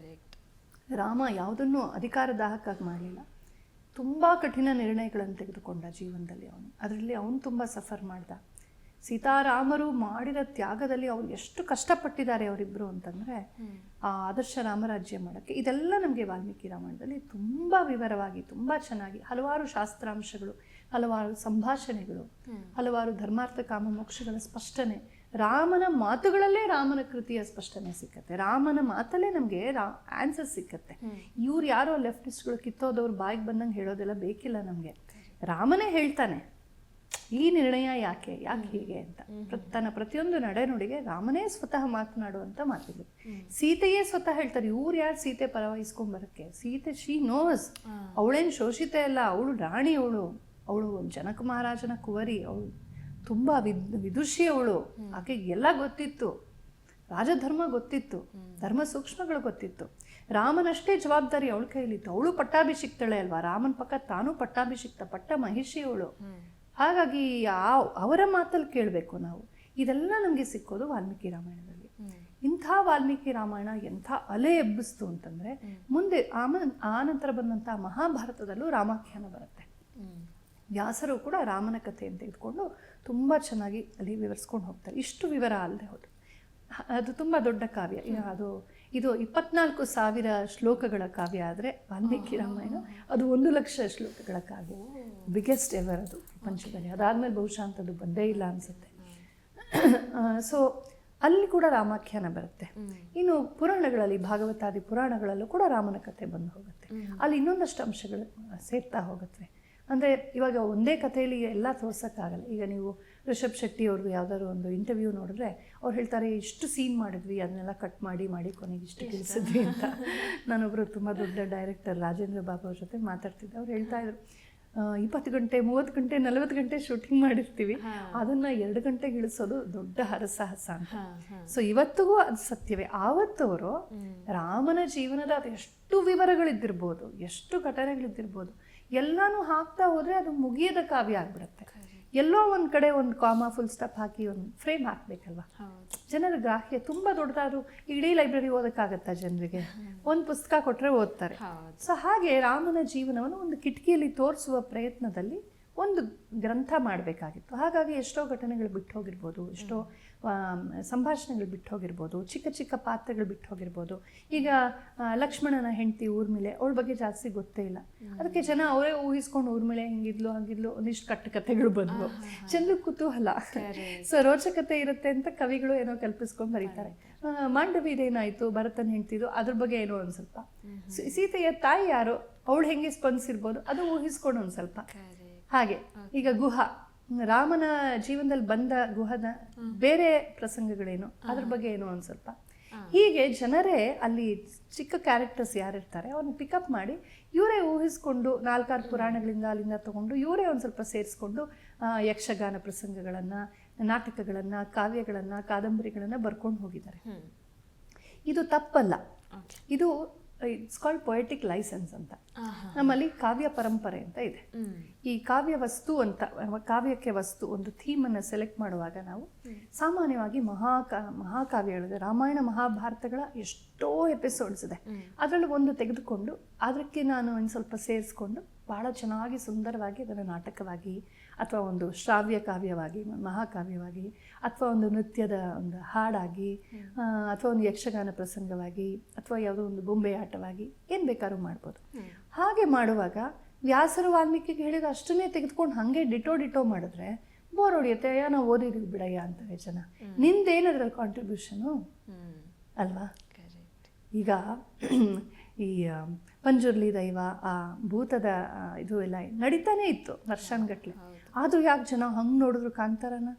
Speaker 2: ರಾಮ ಯಾವುದನ್ನು ಅಧಿಕಾರ ದಾಹಕ್ಕಾಗಿ ಮಾಡಲಿಲ್ಲ. ತುಂಬ ಕಠಿಣ ನಿರ್ಣಯಗಳನ್ನು ತೆಗೆದುಕೊಂಡ ಜೀವನದಲ್ಲಿ ಅವನು. ಅದರಲ್ಲಿ ಅವನು ತುಂಬ ಸಫರ್ ಮಾಡ್ದ. ಸೀತಾರಾಮರು ಮಾಡಿದ ತ್ಯಾಗದಲ್ಲಿ ಅವ್ರು ಎಷ್ಟು ಕಷ್ಟಪಟ್ಟಿದ್ದಾರೆ ಅವರಿಬ್ಬರು ಅಂತಂದರೆ ಆ ಆದರ್ಶ ರಾಮರಾಜ್ಯ ಮಾಡೋಕ್ಕೆ ಇದೆಲ್ಲ ನಮಗೆ ವಾಲ್ಮೀಕಿ ರಾಮಾಯಣದಲ್ಲಿ ತುಂಬ ವಿವರವಾಗಿ ತುಂಬ ಚೆನ್ನಾಗಿ ಹಲವಾರು ಶಾಸ್ತ್ರಾಂಶಗಳು ಹಲವಾರು ಸಂಭಾಷಣೆಗಳು ಹಲವಾರು ಧರ್ಮಾರ್ಥ ಕಾಮ ಮೋಕ್ಷಗಳ ಸ್ಪಷ್ಟನೆ ರಾಮನ ಮಾತುಗಳಲ್ಲೇ ರಾಮನ ಕೃತಿಯ ಸ್ಪಷ್ಟನೆ ಸಿಕ್ಕತ್ತೆ. ರಾಮನ ಮಾತಲ್ಲೇ ನಮಗೆ ರಾ ಆನ್ಸರ್ ಸಿಕ್ಕತ್ತೆ. ಇವ್ರು ಯಾರೋ ಲೆಫ್ಟಿಸ್ಟ್ಗಳು ಕಿತ್ತೋದವ್ರು ಬಾಯಿಗೆ ಬಂದಂಗೆ ಹೇಳೋದೆಲ್ಲ ಬೇಕಿಲ್ಲ ನಮಗೆ. ರಾಮನೇ ಹೇಳ್ತಾನೆ. ಈ ನಿರ್ಣಯ ಯಾಕೆ ಯಾಕೆ ಹೀಗೆ ಅಂತ. ತನ್ನ ಪ್ರತಿಯೊಂದು ನಡೆನುಡಿಗೆ ರಾಮನೇ ಸ್ವತಃ ಮಾತನಾಡುವಂತ ಮಾತಿದೆ. ಸೀತೆಯೇ ಸ್ವತಃ ಹೇಳ್ತಾರೆ ಇವ್ರು ಯಾರು ಸೀತೆ ಪರವಹಿಸ್ಕೊಂಬರಕ್ಕೆ ಸೀತೆ ಶಿ ನೋಸ್ ಅವಳೇನು ಶೋಷಿತೆ ಅಲ್ಲ ಅವಳು ರಾಣಿ ಅವಳು. ಅವಳು ಜನಕ ಮಹಾರಾಜನ ಕುವರಿ ಅವಳು ತುಂಬಾ ವಿದ್ ವಿದುಷಿ ಅವಳು. ಆಕೆಗೆ ಎಲ್ಲ ಗೊತ್ತಿತ್ತು. ರಾಜಧರ್ಮ ಗೊತ್ತಿತ್ತು. ಧರ್ಮ ಸೂಕ್ಷ್ಮಗಳು ಗೊತ್ತಿತ್ತು. ರಾಮನಷ್ಟೇ ಜವಾಬ್ದಾರಿ ಅವಳ ಕೈಲಿತ್ತು. ಅವಳು ಪಟ್ಟಾಭಿಷಿಕ್ತಳೆ ಅಲ್ವಾ? ರಾಮನ ಪಕ್ಕ ತಾನು ಪಟ್ಟಾಭಿಷಿಕ್ತ ಪಟ್ಟ ಮಹಿಷಿ ಅವಳು. ಹಾಗಾಗಿ ಆ ಅವರ ಮಾತಲ್ಲಿ ಕೇಳಬೇಕು ನಾವು. ಇದೆಲ್ಲ ನಮಗೆ ಸಿಕ್ಕೋದು ವಾಲ್ಮೀಕಿ ರಾಮಾಯಣದಲ್ಲಿ. ಇಂಥ ವಾಲ್ಮೀಕಿ ರಾಮಾಯಣ ಎಂಥ ಅಲೆ ಎಬ್ಬಿಸ್ತು ಅಂತಂದರೆ ಮುಂದೆ ಆಮ ಆ ನಂತರ ಬಂದಂಥ ಮಹಾಭಾರತದಲ್ಲೂ ರಾಮಾಖ್ಯಾನ ಬರುತ್ತೆ. ವ್ಯಾಸರು ಕೂಡ ರಾಮನ ಕಥೆಯನ್ನು ತೆಗೆದುಕೊಂಡು ತುಂಬ ಚೆನ್ನಾಗಿ ಅಲ್ಲಿ ವಿವರಿಸ್ಕೊಂಡು ಹೋಗ್ತಾರೆ. ಇಷ್ಟು ವಿವರ ಅಲ್ಲದೆ ಹೋದರು ಅದು ತುಂಬ ದೊಡ್ಡ ಕಾವ್ಯ. ಅದು ಇದು ಇಪ್ಪತ್ನಾಲ್ಕು ಸಾವಿರ ಶ್ಲೋಕಗಳ ಕಾವ್ಯ ಆದರೆ ವಾಲ್ಮೀಕಿ ರಾಮಾಯಣ ಅದು ಒಂದು ಲಕ್ಷ ಶ್ಲೋಕಗಳ ಕಾವ್ಯ. ಬಿಗ್ಗೆಸ್ಟ್ ಎವರ್ ಅದು. ಪ್ರಪಂಚದಲ್ಲಿ ಅದಾದಮೇಲೆ ಬಹುಶಃ ಅಂಥದ್ದು ಬಂದೇ ಇಲ್ಲ ಅನಿಸುತ್ತೆ. ಸೊ ಅಲ್ಲಿ ಕೂಡ ರಾಮಾಖ್ಯಾನ ಬರುತ್ತೆ. ಇನ್ನು ಪುರಾಣಗಳಲ್ಲಿ ಭಾಗವತಾದಿ ಪುರಾಣಗಳಲ್ಲೂ ಕೂಡ ರಾಮನ ಕಥೆ ಬಂದು ಹೋಗುತ್ತೆ. ಅಲ್ಲಿ ಇನ್ನೊಂದಷ್ಟು ಅಂಶಗಳು ಸೇರ್ತಾ ಹೋಗುತ್ತೆ. ಅಂದರೆ ಇವಾಗ ಒಂದೇ ಕಥೆಯಲ್ಲಿ ಎಲ್ಲ ತೋರ್ಸೋಕ್ಕಾಗಲ್ಲ. ಈಗ ನೀವು ರಿಷಬ್ ಶೆಟ್ಟಿ ಅವ್ರದ್ದು ಯಾವ್ದಾದ್ರು ಒಂದು ಇಂಟರ್ವ್ಯೂ ನೋಡಿದ್ರೆ ಅವ್ರು ಹೇಳ್ತಾರೆ ಇಷ್ಟು ಸೀನ್ ಮಾಡಿದ್ವಿ ಅದನ್ನೆಲ್ಲ ಕಟ್ ಮಾಡಿ ಮಾಡಿ ಕೊನೆಗೆ ಇಷ್ಟು ತಿಳಿಸಿದ್ವಿ ಅಂತ. ನಾನೊಬ್ಬರು ತುಂಬ ದೊಡ್ಡ ಡೈರೆಕ್ಟರ್ ರಾಜೇಂದ್ರ ಬಾಬು ಅವ್ರ ಜೊತೆ ಮಾತಾಡ್ತಿದ್ದೆ. ಅವ್ರು ಹೇಳ್ತಾ ಇದ್ರು ಇಪ್ಪತ್ತು ಗಂಟೆ ಮೂವತ್ತು ಗಂಟೆ ನಲವತ್ತು ಗಂಟೆ ಶೂಟಿಂಗ್ ಮಾಡಿರ್ತೀವಿ. ಅದನ್ನ ಎರಡು ಗಂಟೆಗೆ ಇಳಿಸೋದು ದೊಡ್ಡ ಹರಸಾಹಸ ಅಂತ. ಸೊ ಇವತ್ತಿಗೂ ಅದು ಸತ್ಯವೇ. ಆವತ್ತವರು ರಾಮನ ಜೀವನದ ಅದು ಎಷ್ಟು ವಿವರಗಳಿದ್ದಿರ್ಬೋದು ಎಷ್ಟು ಘಟನೆಗಳಿದ್ದಿರ್ಬೋದು ಎಲ್ಲಾನು ಹಾಕ್ತಾ ಹೋದ್ರೆ ಅದು ಮುಗಿಯದ ಕಾವ್ಯ ಆಗ್ಬಿಡುತ್ತೆ. ಎಲ್ಲೋ ಒಂದು ಕಡೆ ಒಂದು ಕಾಮ ಫುಲ್ ಸ್ಟಾಪ್ ಹಾಕಿ ಒಂದು ಫ್ರೇಮ್ ಹಾಕಬೇಕಲ್ವ? ಜನರ ಗ್ರಾಹ್ಯ ತುಂಬಾ ದೊಡ್ಡದಾದ್ರು ಇಡೀ ಲೈಬ್ರರಿ ಓದೋಕ್ಕಾಗತ್ತಾ ಜನರಿಗೆ? ಒಂದು ಪುಸ್ತಕ ಕೊಟ್ಟರೆ ಓದ್ತಾರೆ. ಸೊ ಹಾಗೆ ರಾಮನ ಜೀವನವನ್ನು ಒಂದು ಕಿಟಕಿಯಲ್ಲಿ ತೋರಿಸುವ ಪ್ರಯತ್ನದಲ್ಲಿ ಒಂದು ಗ್ರಂಥ ಮಾಡಬೇಕಾಗಿತ್ತು. ಹಾಗಾಗಿ ಎಷ್ಟೋ ಘಟನೆಗಳು ಬಿಟ್ಟು ಹೋಗಿರ್ಬೋದು ಎಷ್ಟೋ ಸಂಭಾಷಣೆಗಳು ಬಿಟ್ಟು ಹೋಗಿರ್ಬೋದು ಚಿಕ್ಕ ಚಿಕ್ಕ ಪಾತ್ರಗಳು ಬಿಟ್ಟು ಹೋಗಿರ್ಬೋದು ಈಗ ಲಕ್ಷ್ಮಣನ ಹೆಂಡತಿ ಊರ್ಮಿಳೆ ಅವಳ ಬಗ್ಗೆ ಜಾಸ್ತಿ ಗೊತ್ತೇ ಇಲ್ಲ. ಅದಕ್ಕೆ ಜನ ಅವರೇ ಊಹಿಸ್ಕೊಂಡು ಊರ್ಮಿಳೆ ಹಿಂಗಿದ್ಲು ಹಂಗಿದ್ಲು ಒಂದಿಷ್ಟು ಕಟ್ಟು ಕಥೆಗಳು ಬಂದ್ವು. ಚಂದ ಕುತೂಹಲ. ಸೊ ರೋಚಕತೆ ಇರುತ್ತೆ ಅಂತ ಕವಿಗಳು ಏನೋ ಕಲ್ಪಿಸ್ಕೊಂಡು ಬರೀತಾರೆ. ಮಾಂಡವಿದೇನಾಯ್ತು ಭರತನ ಹೆಂಡ್ತಿದು ಅದ್ರ ಬಗ್ಗೆ ಏನೋ ಒಂದು ಸ್ವಲ್ಪ. ಸೀತೆಯ ತಾಯಿ ಯಾರು ಅವಳು ಹೆಂಗೆ ಸ್ಪಂದಿಸಿರ್ಬೋದು ಅದು ಊಹಿಸ್ಕೊಂಡು ಒಂದು ಸ್ವಲ್ಪ. ಹಾಗೆ. ಈಗ ಗುಹ ರಾಮನ ಜೀವನದಲ್ಲಿ ಬಂದ ಗುಹದ ಬೇರೆ ಪ್ರಸಂಗಗಳೇನು? ಅದ್ರ ಬಗ್ಗೆ ಏನೋ ಒಂದು ಸ್ವಲ್ಪ ಹೀಗೆ ಜನರೇ ಅಲ್ಲಿ ಚಿಕ್ಕ ಕ್ಯಾರೆಕ್ಟರ್ಸ್ ಯಾರಿರ್ತಾರೆ ಅವ್ರನ್ನ ಪಿಕಪ್ ಮಾಡಿ ಇವರೇ ಊಹಿಸ್ಕೊಂಡು ನಾಲ್ಕಾರು ಪುರಾಣಗಳಿಂದ ಅಲ್ಲಿಂದ ತಗೊಂಡು ಇವರೇ ಒಂದು ಸ್ವಲ್ಪ ಸೇರಿಸ್ಕೊಂಡು ಯಕ್ಷಗಾನ ಪ್ರಸಂಗಗಳನ್ನು ನಾಟಕಗಳನ್ನು ಕಾವ್ಯಗಳನ್ನು ಕಾದಂಬರಿಗಳನ್ನು ಬರ್ಕೊಂಡು ಹೋಗಿದ್ದಾರೆ. ಇದು ತಪ್ಪಲ್ಲ. ಇದು ಇಟ್ಸ್ ಕಾಲ್ಡ್ ಪೊಯೆಟಿಕ್ ಲೈಸೆನ್ಸ್ ಅಂತ. ನಮ್ಮಲ್ಲಿ ಕಾವ್ಯ ಪರಂಪರೆ ಅಂತ ಇದೆ. ಈ ಕಾವ್ಯ ವಸ್ತು ಅಂತ ಕಾವ್ಯಕ್ಕೆ ವಸ್ತು ಒಂದು ಥೀಮನ್ನು ಸೆಲೆಕ್ಟ್ ಮಾಡುವಾಗ ನಾವು ಸಾಮಾನ್ಯವಾಗಿ ಮಹಾಕಾ ಮಹಾಕಾವ್ಯಗಳಿದೆ. ರಾಮಾಯಣ ಮಹಾಭಾರತಗಳ ಎಷ್ಟೋ ಎಪಿಸೋಡ್ಸ್ ಇದೆ. ಅದರಲ್ಲಿ ಒಂದು ತೆಗೆದುಕೊಂಡು ಅದಕ್ಕೆ ನಾನು ಒಂದು ಸ್ವಲ್ಪ ಸೇರಿಸ್ಕೊಂಡು ಭಾಳ ಚೆನ್ನಾಗಿ ಸುಂದರವಾಗಿ ಅದನ್ನು ನಾಟಕವಾಗಿ ಅಥವಾ ಒಂದು ಶ್ರಾವ್ಯ ಕಾವ್ಯವಾಗಿ ಮಹಾಕಾವ್ಯವಾಗಿ ಅಥವಾ ಒಂದು ನೃತ್ಯದ ಒಂದು ಹಾಡಾಗಿ ಅಥವಾ ಒಂದು ಯಕ್ಷಗಾನ ಪ್ರಸಂಗವಾಗಿ ಅಥವಾ ಯಾವುದೋ ಒಂದು ಬೊಂಬೆ ಆಟವಾಗಿ ಏನು ಬೇಕಾದ್ರೂ ಮಾಡ್ಬೋದು. ಹಾಗೆ ಮಾಡುವಾಗ ವ್ಯಾಸರು ವಾಲ್ಮೀಕಿಗೆ ಹೇಳಿದ ಅಷ್ಟನ್ನೇ ತೆಗೆದುಕೊಂಡು ಹಾಗೆ ಡಿಟೋ ಡಿಟೋ ಮಾಡಿದ್ರೆ ಬೋರ್ ಹೊಡಿಯುತ್ತೆ ಅಯ್ಯ ನಾವು ಓದಿದೀವಿ ಬಿಡಯ್ಯ ಅಂತಾರೆ ಜನ. ನಿಂದೇನದ್ರಲ್ಲಿ ಕಾಂಟ್ರಿಬ್ಯೂಷನು ಅಲ್ವಾ? ಈಗ ಈ ಪಂಜುರ್ಲಿ ದೈವ ಆ ಭೂತದ ಇದು ಎಲ್ಲ ನಡೀತಾನೆ ಇತ್ತು ವರ್ಷಾನ್ಗಟ್ಲೆ. ಆದರೂ ಯಾಕೆ ಜನ ಹಂಗೆ ನೋಡಿದ್ರು ಕಾಣ್ತಾರನ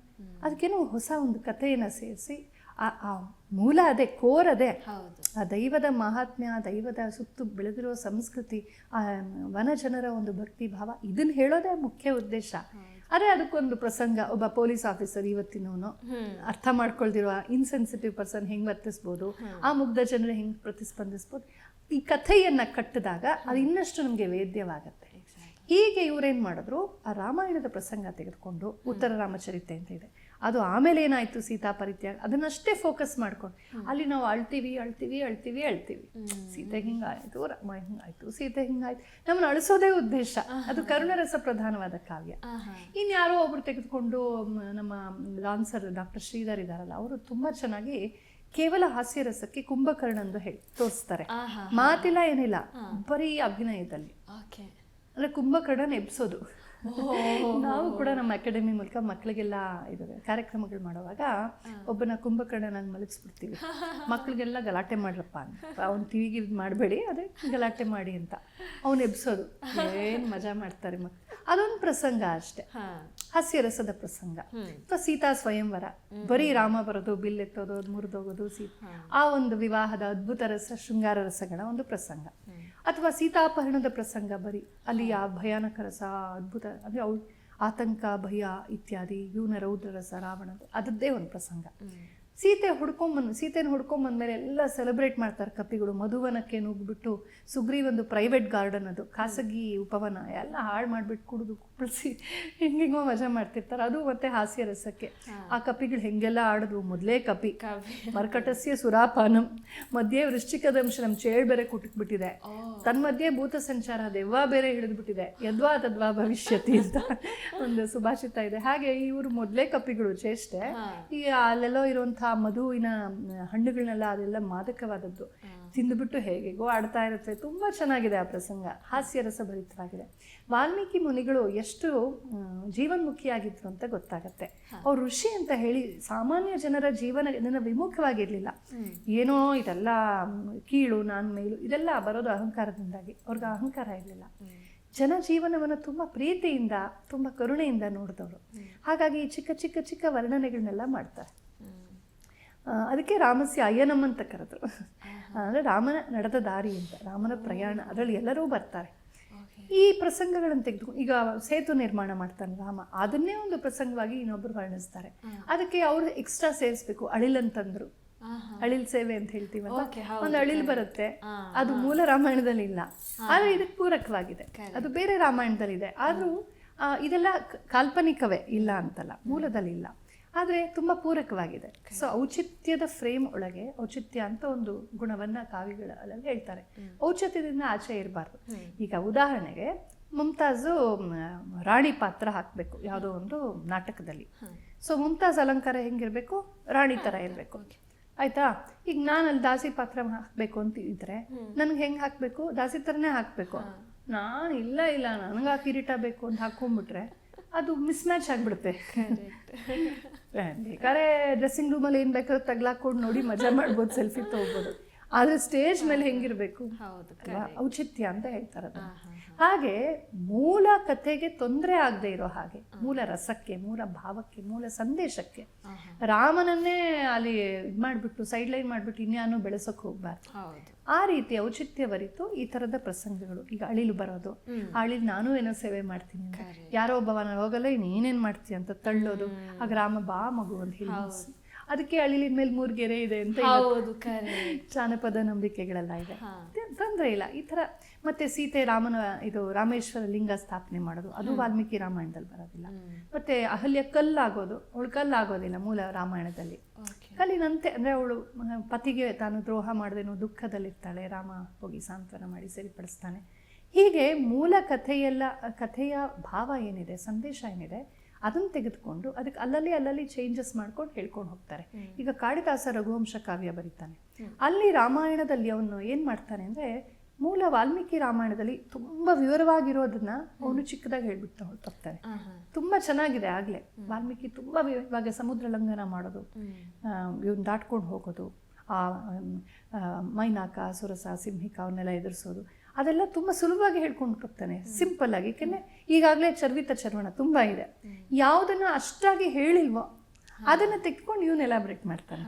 Speaker 2: ಅದಕ್ಕೇನೋ ಹೊಸ ಒಂದು ಕಥೆಯನ್ನು ಸೇರಿಸಿ ಆ ಆ ಮೂಲ ಅದೇ ಕೋರ್ ಅದೇ. ಆ ದೈವದ ಮಹಾತ್ಮ್ಯ ದೈವದ ಸುತ್ತು ಬೆಳೆದಿರೋ ಸಂಸ್ಕೃತಿ ಆ ವನ ಜನರ ಒಂದು ಭಕ್ತಿ ಭಾವ ಇದನ್ನ ಹೇಳೋದೇ ಮುಖ್ಯ ಉದ್ದೇಶ. ಅದೇ ಅದಕ್ಕೊಂದು ಪ್ರಸಂಗ. ಒಬ್ಬ ಪೊಲೀಸ್ ಆಫೀಸರ್ ಇವತ್ತಿನವನು ಅರ್ಥ ಮಾಡ್ಕೊಳ್ದಿರುವ ಇನ್ಸೆನ್ಸಿಟಿವ್ ಪರ್ಸನ್ ಹೆಂಗ್ ವರ್ತಿಸ್ಬೋದು? ಆ ಮುಗ್ಧ ಜನರ ಹೆಂಗ್ ಪ್ರತಿಸ್ಪಂದಿಸ್ಬೋದು? ಈ ಕಥೆಯನ್ನ ಕಟ್ಟಿದಾಗ ಅದು ಇನ್ನಷ್ಟು ನಮಗೆ ವೇದ್ಯವಾಗತ್ತೆ. ಹೀಗೆ ಇವ್ರೇನ್ ಮಾಡಿದ್ರು? ಆ ರಾಮಾಯಣದ ಪ್ರಸಂಗ ತೆಗೆದುಕೊಂಡು ಉತ್ತರ ರಾಮಚರಿತೆ ಅಂತ ಇದೆ. ಅದು ಆಮೇಲೆ ಏನಾಯ್ತು ಸೀತಾ ಪರಿತ್ಯಾಗ? ಅದನ್ನಷ್ಟೇ ಫೋಕಸ್ ಮಾಡ್ಕೊಂಡು. ಅಲ್ಲಿ ನಾವು ಅಳ್ತೀವಿ ಅಳ್ತೀವಿ ಅಳ್ತೀವಿ ಅಳ್ತೀವಿ. ಸೀತೆ ಹಿಂಗಾಯ್ತು ರಾಮ ಹಿಂಗಾಯಿತು ಸೀತೆ ಹಿಂಗಾಯ್ತು. ನಮ್ಮನ್ನು ಅಳಿಸೋದೇ ಉದ್ದೇಶ. ಅದು ಕರುಣರಸ ಪ್ರಧಾನವಾದ ಕಾವ್ಯ. ಇನ್ಯಾರೋ ಒಬ್ರು ತೆಗೆದುಕೊಂಡು ನಮ್ಮ ಡಾನ್ಸರ್ ಡಾಕ್ಟರ್ ಶ್ರೀಧರ್ ಇದಾರಲ್ಲ ಅವರು ತುಂಬಾ ಚೆನ್ನಾಗಿ ಕೇವಲ ಹಾಸ್ಯರಸಕ್ಕೆ ಕುಂಭಕರ್ಣಂದು ಹೇಳಿ ತೋರಿಸ್ತಾರೆ. ಮಾತಿಲ್ಲ ಏನಿಲ್ಲ ಬರೀ ಅಭಿನಯದಲ್ಲಿ. ಅಂದ್ರೆ ಕುಂಭಕರ್ಣ ಎಬ್ಸೋದು. ನಾವು ಕೂಡ ನಮ್ಮ ಅಕಾಡೆಮಿ ಮೂಲಕ ಮಕ್ಕಳಿಗೆಲ್ಲ ಇದು ಕಾರ್ಯಕ್ರಮಗಳು ಮಾಡುವಾಗ ಒಬ್ಬನ ಕುಂಭಕರ್ಣನ ಮಲಗಿಸ್ಬಿಡ್ತೀವಿ. ಮಕ್ಕಳಿಗೆಲ್ಲ ಗಲಾಟೆ ಮಾಡ್ರಪ್ಪ ಅಂತ. ಅವ್ನು ಟಿವಿಗೆ ಇದು ಮಾಡಬೇಡಿ ಅದೇ ಗಲಾಟೆ ಮಾಡಿ ಅಂತ. ಅವ್ನು ಎಬ್ಸೋದು. ಏನು ಮಜಾ ಮಾಡ್ತಾರೆ ಮಕ್ಕಳು ಅದೊಂದು ಪ್ರಸಂಗ ಅಷ್ಟೇ. ಹಾಸ್ಯರಸದ ಪ್ರಸಂಗ. ಅಥವಾ ಸೀತಾ ಸ್ವಯಂವರ. ಬರೀ ರಾಮ ಬರೋದು ಬಿಲ್ ಎತ್ತೋದು ಮುರಿದೋಗೋದು ಸೀತಾ ಆ ಒಂದು ವಿವಾಹದ ಅದ್ಭುತ ರಸ ಶೃಂಗಾರ ರಸಗಳ ಒಂದು ಪ್ರಸಂಗ. ಅಥವಾ ಸೀತಾಪಹರಣದ ಪ್ರಸಂಗ, ಬರಿ. ಅಲ್ಲಿ ಆ ಭಯಾನಕ ರಸ ಅದ್ಭುತ, ಅಂದರೆ ಅವು ಆತಂಕ, ಭಯ ಇತ್ಯಾದಿ ಇವನ ರೌದ್ರ ರಸ ರಾವಣದ ಅದದ್ದೇ ಒಂದು ಪ್ರಸಂಗ. ಸೀತೆ ಹುಡ್ಕೊಂಬಂದು ಸೀತೆನ ಹುಡ್ಕೊಂಬಂದ್ಮೇಲೆ ಎಲ್ಲ ಸೆಲೆಬ್ರೇಟ್ ಮಾಡ್ತಾರೆ ಕಪಿಗಳು. ಮಧುವನಕ್ಕೆ ನುಗ್ಬಿಟ್ಟು ಸುಗ್ರೀವೊಂದು ಪ್ರೈವೇಟ್ ಗಾರ್ಡನ್ ಅದು. ಖಾಸಗಿ ಉಪವನ ಎಲ್ಲ ಹಾಳು ಮಾಡಿಬಿಟ್ಟು ಕುಡಿದು ಕುಪ್ಪಳಿಸಿ ಹೆಂಗೆಂಗೋ ಮಜಾ ಮಾಡ್ತಿರ್ತಾರೆ. ಅದು ಮತ್ತೆ ಹಾಸ್ಯ ರಸಕ್ಕೆ. ಆ ಕಪಿಗಳು ಹೆಂಗೆಲ್ಲ ಆಡಿದ್ವು ಮೊದಲೇ ಕಪಿ. ಮರ್ಕಟಸ್ಯ ಸುರಾಪಾನಂ. ಮಧ್ಯೆ ವೃಶ್ಚಿಕದಂಶ ನಮ್ಮ ಚೇಳ್ ಬೇರೆ ಕುಟುಕ್ಬಿಟ್ಟಿದೆ ತನ್ಮಧ್ಯೆ ಭೂತ ಸಂಚಾರ ದೆವ್ವ ಬೇರೆ ಹಿಡಿದ್ಬಿಟ್ಟಿದೆ. ಯದ್ವಾ ತದ್ವಾ ಭವಿಷ್ಯತಿ ಅಂತ ಒಂದು ಸುಭಾಷಿತ ಇದೆ. ಹಾಗೆ ಇವರು ಮೊದಲೇ ಕಪಿಗಳು ಚೇಷ್ಟೆ ಈ ಅಲ್ಲೆಲ್ಲೋ ಇರುವಂತಹ ಮಧುವಿನ ಹಣ್ಣುಗಳನ್ನೆಲ್ಲ ಅದೆಲ್ಲ ಮಾದಕವಾದದ್ದು. ತಿಂದುಬಿಟ್ಟು ಹೇಗೆಗೋ ಆಡ್ತಾ ಇರುತ್ತೆ ತುಂಬ ಚೆನ್ನಾಗಿದೆ ಆ ಪ್ರಸಂಗ. ಹಾಸ್ಯರಸಭರಿತವಾಗಿದೆ ವಾಲ್ಮೀಕಿ ಮುನಿಗಳು ಎಷ್ಟು ಆ, ಜೀವನ್ಮುಖಿಯಾಗಿದ್ರು ಅಂತ ಗೊತ್ತಾಗತ್ತೆ. ಅವ್ರು ಋಷಿ ಅಂತ ಹೇಳಿ ಸಾಮಾನ್ಯ ಜನರ ಜೀವನ ಇದನ್ನು ವಿಮುಖವಾಗಿರಲಿಲ್ಲ. ಏನೋ ಇದೆಲ್ಲ ಕೀಳು ನಾನು ಮೇಲು ಇದೆಲ್ಲ ಬರೋದು ಅಹಂಕಾರದಿಂದಾಗಿ. ಅವ್ರಿಗೆ ಅಹಂಕಾರ ಇರಲಿಲ್ಲ. ಜನ ಜೀವನವನ್ನು ತುಂಬ ಪ್ರೀತಿಯಿಂದ ತುಂಬ ಕರುಣೆಯಿಂದ ನೋಡಿದವರು. ಹಾಗಾಗಿ ಈ ಚಿಕ್ಕ ಚಿಕ್ಕ ಚಿಕ್ಕ ವರ್ಣನೆಗಳನ್ನೆಲ್ಲ ಮಾಡ್ತಾರೆ. ಆ, ಅದಕ್ಕೆ ರಾಮಸ್ಯ ಅಯ್ಯನಮ್ಮ ಅಂತ ಕರೆದ್ರು. ಅಂದರೆ ರಾಮನ ನಡೆದ ದಾರಿ ಅಂತ ರಾಮನ ಪ್ರಯಾಣ ಅದರಲ್ಲಿ ಎಲ್ಲರೂ ಬರ್ತಾರೆ. ಈ ಪ್ರಸಂಗಗಳನ್ನು ತೆಗೆದು ಈಗ ಸೇತು ನಿರ್ಮಾಣ ಮಾಡ್ತಾನೆ ರಾಮ ಅದನ್ನೇ ಒಂದು ಪ್ರಸಂಗವಾಗಿ ಇನ್ನೊಬ್ರು ವರ್ಣಿಸ್ತಾರೆ. ಅದಕ್ಕೆ ಅವ್ರು ಎಕ್ಸ್ಟ್ರಾ ಸೇರಿಸ್ಬೇಕು ಅಳಿಲಂತಂದ್ರು ಅಳಿಲ್ ಸೇವೆ ಅಂತ ಹೇಳ್ತೀವಲ್ಲ ಒಂದು ಅಳಿಲ್ ಬರುತ್ತೆ. ಅದು ಮೂಲ ರಾಮಾಯಣದಲ್ಲಿ ಇಲ್ಲ. ಆದ್ರೆ ಇದಕ್ಕೆ ಪೂರಕವಾಗಿದೆ. ಅದು ಬೇರೆ ರಾಮಾಯಣದಲ್ಲಿದೆ. ಆದ್ರೂ ಆ, ಇದೆಲ್ಲ ಕಾಲ್ಪನಿಕವೇ ಇಲ್ಲ ಅಂತಲ್ಲ ಮೂಲದಲ್ಲಿ ಇಲ್ಲ ಆದ್ರೆ ತುಂಬ ಪೂರಕವಾಗಿದೆ. ಸೊ ಔಚಿತ್ಯದ ಫ್ರೇಮ್ ಒಳಗೆ ಔಚಿತ್ಯ ಅಂತ ಒಂದು ಗುಣವನ್ನ ಕಾವ್ಯಗಳಲ್ಲಿ ಹೇಳ್ತಾರೆ. ಔಚಿತ್ಯದಿಂದ ಆಚೆ ಇರಬಾರ್ದು. ಈಗ ಉದಾಹರಣೆಗೆ ಮುಮ್ತಾಜು ರಾಣಿ ಪಾತ್ರ ಹಾಕಬೇಕು ಯಾವುದೋ ಒಂದು ನಾಟಕದಲ್ಲಿ. ಸೊ ಮುಮ್ತಾಜ್ ಅಲಂಕಾರ ಹೆಂಗಿರಬೇಕು? ರಾಣಿ ಥರ ಇರಬೇಕು. ಆಯ್ತಾ? ಈಗ ನಾನು ಅಲ್ಲಿ ದಾಸಿ ಪಾತ್ರ ಹಾಕಬೇಕು ಅಂತ ಇದ್ರೆ ನನಗೆ ಹೆಂಗೆ ಹಾಕಬೇಕು? ದಾಸಿ ಥರನೇ ಹಾಕಬೇಕು. ನಾನು ಇಲ್ಲ ಇಲ್ಲ ನನಗೆ ಆ ಕಿರೀಟ ಬೇಕು ಅಂತ ಹಾಕೊಂಡ್ಬಿಟ್ರೆ ಅದು ಮಿಸ್ ಮ್ಯಾಚ್ ಆಗ್ಬಿಡುತ್ತೆ ಬೇಕಾದ್ರೆ ಡ್ರೆಸ್ಸಿಂಗ್ ರೂಮಲ್ಲಿ ಏನು ಬೇಕಾದ್ರೂ ತಗ್ಲಾಕೊಂಡು ನೋಡಿ ಮಜಾ ಮಾಡ್ಬೋದು ಸೆಲ್ಫಿ ತಗೋಬೋದು. ಆದ್ರೆ ಸ್ಟೇಜ್ ಮೇಲೆ ಹೆಂಗಿರ್ಬೇಕು? ಔಚಿತ್ಯ ಅಂತ ಹೇಳ್ತಾರೆ. ಹಾಗೆ ಮೂಲ ಕಥೆಗೆ ತೊಂದರೆ ಆಗದೆ ಇರೋ ಹಾಗೆ ಮೂಲ ರಸಕ್ಕೆ ಮೂಲ ಭಾವಕ್ಕೆ ಮೂಲ ಸಂದೇಶಕ್ಕೆ ರಾಮನನ್ನೇ ಅಲ್ಲಿ ಇದು ಮಾಡಿಬಿಟ್ಟು ಸೈಡ್ ಲೈನ್ ಮಾಡಿಬಿಟ್ಟು ಇನ್ಯಾನು ಬೆಳೆಸೋಕೆ ಹೋಗ್ಬಾರ್ದು. ಆ ರೀತಿ ಔಚಿತ್ಯವರಿತು ಈ ಥರದ ಪ್ರಸಂಗಗಳು. ಈಗ ಅಳಿಲು ಬರೋದು. ಅಳಿಲು ನಾನು ಏನೋ ಸೇವೆ ಮಾಡ್ತೀನಿ ಯಾರೋ ಒಬ್ಬವನ ನಾನು ಹೋಗಲ್ಲ ನೀನೇನು ಮಾಡ್ತೀಯ? ಅಂತ ತಳ್ಳೋದು. ಆಗ ರಾಮ ಬಾ ಮಗು ಅಂತ ಹೇಳಿ. ಅದಕ್ಕೆ ಅಳಿಲಿನ ಮೇಲೆ ಮೂರು ಗೆರೆ ಇದೆ ಅಂತ ಜಾನಪದ ನಂಬಿಕೆಗಳೆಲ್ಲ ಇದೆ. ತೊಂದರೆ ಇಲ್ಲ. ಈ ಥರ ಮತ್ತೆ ಸೀತೆ ರಾಮನ ಇದು ರಾಮೇಶ್ವರ ಲಿಂಗ ಸ್ಥಾಪನೆ ಮಾಡೋದು. ಅದು ವಾಲ್ಮೀಕಿ ರಾಮಾಯಣದಲ್ಲಿ ಬರೋದಿಲ್ಲ. ಮತ್ತೆ ಅಹಲ್ಯ ಕಲ್ಲಾಗೋದು. ಅವಳು ಕಲ್ಲಾಗೋದಿಲ್ಲ ಮೂಲ ರಾಮಾಯಣದಲ್ಲಿ. ಕಲ್ಲಿನಂತೆ ಅಂದ್ರೆ ಅವಳು ಪತಿಗೆ ತಾನು ದ್ರೋಹ ಮಾಡದೇನೋ ದುಃಖದಲ್ಲಿರ್ತಾಳೆ ರಾಮ ಹೋಗಿ ಸಾಂತ್ವನ ಮಾಡಿ ಸರಿಪಡಿಸ್ತಾನೆ. ಹೀಗೆ ಮೂಲ ಕಥೆಯೆಲ್ಲ ಕಥೆಯ ಭಾವ ಏನಿದೆ ಸಂದೇಶ ಏನಿದೆ ಅದನ್ನು ತೆಗೆದುಕೊಂಡು ಅದಕ್ಕೆ ಅಲ್ಲಲ್ಲಿ ಅಲ್ಲಲ್ಲಿ ಚೇಂಜಸ್ ಮಾಡ್ಕೊಂಡು ಹೇಳ್ಕೊಂಡು ಹೋಗ್ತಾರೆ. ಈಗ ಕಾಳಿದಾಸ ರಘುವಂಶ ಕಾವ್ಯ ಬರೀತಾನೆ. ಅಲ್ಲಿ ರಾಮಾಯಣದಲ್ಲಿ ಅವನು ಏನು ಮಾಡ್ತಾನೆ ಅಂದರೆ ಮೂಲ ವಾಲ್ಮೀಕಿ ರಾಮಾಯಣದಲ್ಲಿ ತುಂಬ ವಿವರವಾಗಿರೋದನ್ನ ಅವನು ಚಿಕ್ಕದಾಗಿ ಹೇಳ್ಬಿಟ್ಟು ಹೊರಟೋಗ್ತಾನೆ ತುಂಬ ಚೆನ್ನಾಗಿದೆ ಆಗಲೇ. ವಾಲ್ಮೀಕಿ ತುಂಬ ವಿವರವಾಗಿ ಇವಾಗ ಸಮುದ್ರ ಲಂಘನ ಮಾಡೋದು ಇವನ್ ದಾಟ್ಕೊಂಡು ಹೋಗೋದು ಆ, ಮೈನಾಕ ಸುರಸ ಸಿಂಹಿಕ ಅವನ್ನೆಲ್ಲ ಎದುರಿಸೋದು. ಅದೆಲ್ಲ ತುಂಬ ಸುಲಭವಾಗಿ ಹೇಳ್ಕೊಂಡು ಹೋಗ್ತಾನೆ ಸಿಂಪಲ್ ಆಗಿ. ಯಾಕೆಂದ್ರೆ ಈಗಾಗಲೇ ಚರ್ವಿತ ಚರ್ವಣ ತುಂಬ ಇದೆ. ಯಾವುದನ್ನ ಅಷ್ಟಾಗಿ ಹೇಳಿಲ್ವೋ ಅದನ್ನು ತೆಗೆದುಕೊಂಡು ಇವನು ಎಲಾಬ್ರೇಟ್ ಮಾಡ್ತಾನೆ.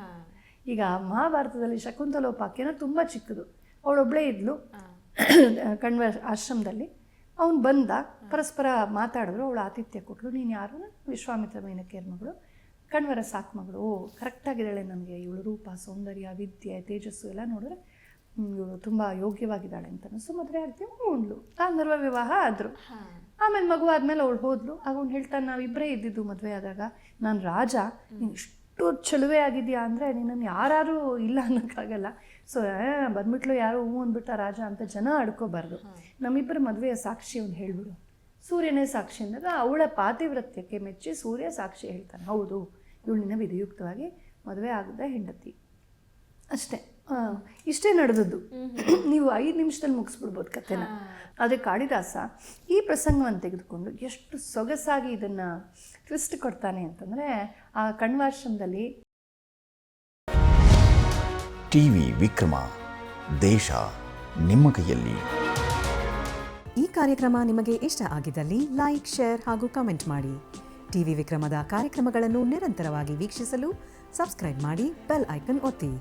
Speaker 2: ಈಗ ಮಹಾಭಾರತದಲ್ಲಿ ಶಕುಂತಲೋಪಾಕ್ಯನ ತುಂಬ ಚಿಕ್ಕದು. ಅವಳೊಬ್ಬಳೇ ಇದ್ಲು. ಕಣ್ವ ಆಶ್ರಮದಲ್ಲಿ. ಅವನು ಬಂದ, ಪರಸ್ಪರ ಮಾತಾಡಿದ್ರು. ಅವಳು ಆತಿಥ್ಯ ಕೊಟ್ಟಳು ನೀನು ಯಾರು? ವಿಶ್ವಾಮಿತ್ರ ಮೇನಕೇರ್ ಮಗಳು. ಕಣ್ವರ ಸಾಕು ಮಗಳು. ಓ ಕರೆಕ್ಟಾಗಿದ್ದಾಳೆ ನನಗೆ. ಇವಳು ರೂಪ, ಸೌಂದರ್ಯ, ವಿದ್ಯೆ, ತೇಜಸ್ಸು ಎಲ್ಲ ನೋಡಿದ್ರೆ ಇವಳು ತುಂಬ ಯೋಗ್ಯವಾಗಿದ್ದಾಳೆ ಅಂತ ಅನಿಸ್ತು ಮದುವೆ ಆಗ್ತೀವಿ ಅಂದ್ಲು ಗಾಂಧರ್ವ ವಿವಾಹ ಆದರು. ಆಮೇಲೆ ಮಗು ಆದಮೇಲೆ ಅವಳು ಹೋದ್ಲು. ಆಗ ಅವ್ನು ಹೇಳ್ತಾನೆ ನಾವಿಬ್ಬರೇ ಇದ್ದಿದ್ದು ಮದುವೆ ಆದಾಗ. ನಾನು ರಾಜ ನೀನು ಇಷ್ಟು ಚಲುವೆ ಆಗಿದೆಯಾ ಅಂದರೆ ನಿನ್ನನ್ನು ಯಾರು ಇಲ್ಲ ಅನ್ನೋಕ್ಕಾಗಲ್ಲ. ಸೊ ಬಂದ್ಬಿಟ್ಲು ಯಾರು ಹೂ ಅಂದ್ಬಿಟ್ಟ ರಾಜ ಅಂತ ಜನ ಆಡ್ಕೋಬಾರ್ದು ನಮ್ಮಿಬ್ಬರ ಮದುವೆಯ ಸಾಕ್ಷಿ ಅವ್ನು ಹೇಳ್ಬಿಡು. ಸೂರ್ಯನೇ ಸಾಕ್ಷಿ ಅಂದಾಗ ಅವಳ ಪಾತಿವ್ರತ್ಯಕ್ಕೆ ಮೆಚ್ಚಿ ಸೂರ್ಯ ಸಾಕ್ಷಿ ಹೇಳ್ತಾನೆ. ಹೌದು ಇವಳು ನಿನ್ನ ವಿಧಿಯುಕ್ತವಾಗಿ ಮದುವೆ ಆಗದ ಹೆಂಡತಿ. ಅಷ್ಟೇ. ಇಷ್ಟೇ ನಡೆದದ್ದು. ನೀವು ಐದು ನಿಮಿಷದಲ್ಲಿ ಮುಗಿಸ್ಬಿಡ್ಬೋದು ಕಥೆನ. ಆದರೆ ಕಾಳಿದಾಸ ಈ ಪ್ರಸಂಗವನ್ನು ತೆಗೆದುಕೊಂಡು ಎಷ್ಟು ಸೊಗಸಾಗಿ ಇದನ್ನು ಟ್ವಿಸ್ಟ್ ಕೊಡ್ತಾನೆ ಅಂತಂದರೆ ಆ ಕಣ್ವಾಶ್ರಮದಲ್ಲಿ
Speaker 3: ಟಿವಿ ವಿಕ್ರಮ ದೇಶ ನಿಮ್ಮ ಕೈಯಲ್ಲಿ.
Speaker 4: ಈ ಕಾರ್ಯಕ್ರಮ ನಿಮಗೆ ಇಷ್ಟ ಆಗಿದ್ದಲ್ಲಿ ಲೈಕ್ ಶೇರ್ ಹಾಗೂ ಕಮೆಂಟ್ ಮಾಡಿ. ಟಿವಿ ವಿಕ್ರಮದ ಕಾರ್ಯಕ್ರಮಗಳನ್ನು ನಿರಂತರವಾಗಿ ವೀಕ್ಷಿಸಲು ಸಬ್ಸ್ಕ್ರೈಬ್ ಮಾಡಿ ಬೆಲ್ ಐಕನ್ ಒತ್ತಿ.